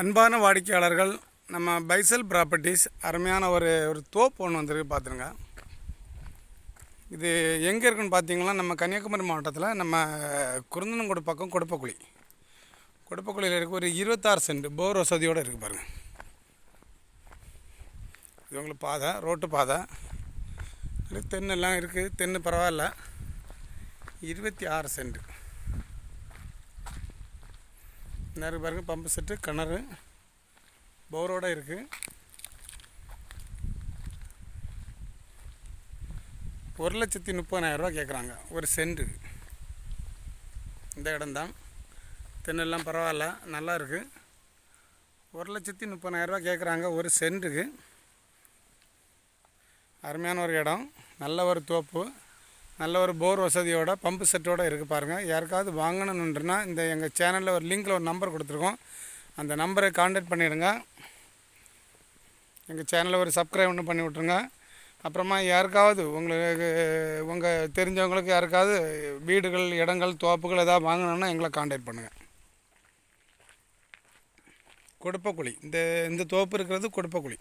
அன்பான வாடிக்கையாளர்கள் நம்ம பைசல் ப்ராப்பர்ட்டிஸ் அருமையான ஒரு ஒரு தோப்பு ஒன்று வந்திருக்கு பார்த்துருங்க இது எங்கே இருக்குன்னு பார்த்தீங்கன்னா நம்ம கன்னியாகுமரி மாவட்டத்தில் நம்ம குருந்தனங்குடி பக்கம் கொடுப்பக்குழி. கொடுப்பக்குழியில் இருக்க ஒரு இருபத்தாறு சென்ட் போர் வசதியோடு இருக்குது பாருங்கள் இது உங்களுக்கு பாதை ரோட்டு பாதை. தென்னெல்லாம் இருக்குது தென்னு பரவாயில்ல. இருபத்தி ஆறு சென்ட்டு நிறைய பாருங்கள் பம்பு செட்டு கிணறு. போரோட இருக்குது ஒரு லட்சத்தி முப்பதாயிரரூபா கேட்குறாங்க ஒரு சென்ட்டு இந்த இடம்தான். தென்னெல்லாம் பரவாயில்ல நல்லா இருக்குது ஒரு லட்சத்தி முப்பதாயிரரூபா கேட்குறாங்க ஒரு சென்ட்டுக்கு. அருமையான ஒரு இடம். நல்ல ஒரு தோப்பு. நல்ல ஒரு போர் வசதியோட பம்பு செட்டோடு இருக்குது பாருங்கள் யாருக்காவது வாங்கணுன்னுன்னா இந்த எங்கள் சேனலில் ஒரு லிங்கில் ஒரு நம்பர் கொடுத்துருக்கோம். அந்த நம்பரை காண்டாக்ட் பண்ணிவிடுங்க எங்கள் சேனலில் ஒரு சப்ஸ்கிரைப் ஒன்று பண்ணி விட்ருங்க அப்புறமா யாருக்காவது உங்களுக்கு உங்கள் தெரிஞ்சவங்களுக்கு யாருக்காவது வீடுகள் இடங்கள் தோப்புகள் எதாவது வாங்கணுன்னா எங்களை காண்டாக்ட் பண்ணுங்கள் கொடுப்பக்குழி. இந்த இந்த தோப்பு இருக்கிறது கொடுப்பக்குழி.